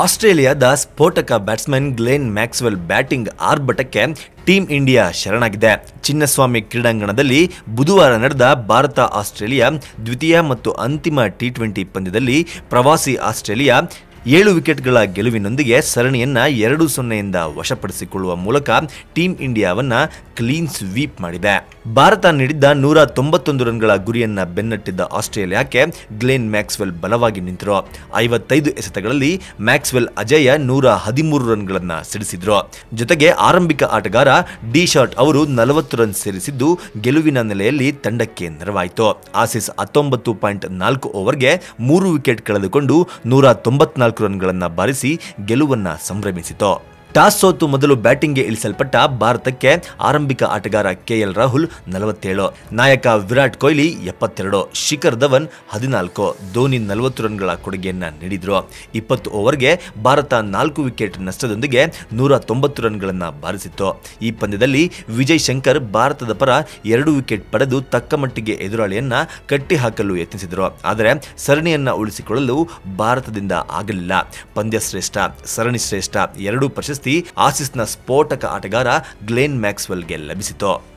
ಆಸ್ಟ್ರೇಲಿಯಾದ ಸ್ಫೋಟಕ batsman Glenn Maxwell batting ಆರ್ಭಟಕ್ಕೆ ಟೀಂ ಇಂಡಿಯಾ ಶರಣಾಗಿದೆ. ಚಿನ್ನಸ್ವಾಮಿ ಕ್ರೀಡಾಂಗಣದಲ್ಲಿ ಬುಧವಾರ ನಡೆದ ಭಾರತ ಆಸ್ಟ್ರೇಲಿಯಾ ದ್ವಿತೀಯ ಮತ್ತು ಅಂತಿಮ ಟಿ ಟ್ವೆಂಟಿ ಪಂದ್ಯದಲ್ಲಿ ಪ್ರವಾಸಿ ಆಸ್ಟ್ರೇಲಿಯಾ ಏಳು ವಿಕೆಟ್ಗಳ ಗೆಲುವಿನೊಂದಿಗೆ ಸರಣಿಯನ್ನ ಎರಡು ಸೊನ್ನೆಯಿಂದ ವಶಪಡಿಸಿಕೊಳ್ಳುವ ಮೂಲಕ ಟೀಂ ಇಂಡಿಯಾವನ್ನ ಕ್ಲೀನ್ ಸ್ವೀಪ್ ಮಾಡಿದೆ. ಭಾರತ ನೀಡಿದ್ದ ನೂರ ತೊಂಬತ್ತೊಂದು ರನ್ಗಳ ಗುರಿಯನ್ನ ಬೆನ್ನಟ್ಟಿದ್ದ ಆಸ್ಟ್ರೇಲಿಯಾಕ್ಕೆ ಗ್ಲೇನ್ ಮ್ಯಾಕ್ಸ್ವೆಲ್ ಬಲವಾಗಿ ನಿಂತರು. ಐವತ್ತೈದು ಎಸೆತಗಳಲ್ಲಿ ಮ್ಯಾಕ್ಸ್ವೆಲ್ ಅಜಯ ನೂರ ಹದಿಮೂರು ರನ್ಗಳನ್ನ ಸಿಡಿಸಿದ್ರು. ಜೊತೆಗೆ ಆರಂಭಿಕ ಆಟಗಾರ ಡಿ ಶಾರ್ಟ್ ಅವರು ನಲವತ್ತು ರನ್ ಸೇರಿಸಿದ್ದು ಗೆಲುವಿನ ನೆಲೆಯಲ್ಲಿ ತಂಡಕ್ಕೆ ನೆರವಾಯಿತು. ಆಸಿಸ್ ಹತ್ತೊಂಬತ್ತು ಪಾಯಿಂಟ್ ನಾಲ್ಕು ಓವರ್ಗೆ ಮೂರು ವಿಕೆಟ್ ಕಳೆದುಕೊಂಡು ನೂರ ತೊಂಬತ್ನಾಲ್ಕು ರನ್ಗಳನ್ನ ಬಾರಿಸಿ ಗೆಲುವನ್ನ ಸಂಭ್ರಮಿಸಿತು. ಟಾಸ್ ಸೋತು ಮೊದಲು ಬ್ಯಾಟಿಂಗ್ಗೆ ಇಳಿಸಲ್ಪಟ್ಟ ಭಾರತಕ್ಕೆ ಆರಂಭಿಕ ಆಟಗಾರ ಕೆಎಲ್ ರಾಹುಲ್ ನಲವತ್ತೇಳು. ನಾಯಕ ವಿರಾಟ್ ಕೊಹ್ಲಿ ಎಪ್ಪತ್ತೆರಡು. ಶಿಖರ್ ಧವನ್ ಹದಿನಾಲ್ಕು. ಧೋನಿ ನಲವತ್ತು ರನ್ಗಳ ಕೊಡುಗೆಯನ್ನ ನೀಡಿದ್ರು. ಇಪ್ಪತ್ತು ಓವರ್ಗೆ ಭಾರತ ನಾಲ್ಕು ವಿಕೆಟ್ ನಷ್ಟದೊಂದಿಗೆ ನೂರ ತೊಂಬತ್ತು ರನ್ಗಳನ್ನ ಬಾರಿಸಿತ್ತು. ಈ ಪಂದ್ಯದಲ್ಲಿ ವಿಜಯ್ ಶಂಕರ್ ಭಾರತದ ಪರ ಎರಡು ವಿಕೆಟ್ ಪಡೆದು ತಕ್ಕ ಮಟ್ಟಿಗೆ ಎದುರಾಳಿಯನ್ನ ಕಟ್ಟಿಹಾಕಲು ಯತ್ನಿಸಿದರು. ಆದರೆ ಸರಣಿಯನ್ನ ಉಳಿಸಿಕೊಳ್ಳಲು ಭಾರತದಿಂದ ಆಗಲಿಲ್ಲ. ಪಂದ್ಯ ಶ್ರೇಷ್ಠ, ಸರಣಿ ಶ್ರೇಷ್ಠ, ಎರಡೂ ಪ್ರಶಸ್ತಿ ಆಸಿಸ್ನ ಸ್ಫೋಟಕ ಆಟಗಾರ ಗ್ಲೇನ್ ಮ್ಯಾಕ್ಸ್ವೆಲ್ಗೆ ಲಭಿಸಿತು.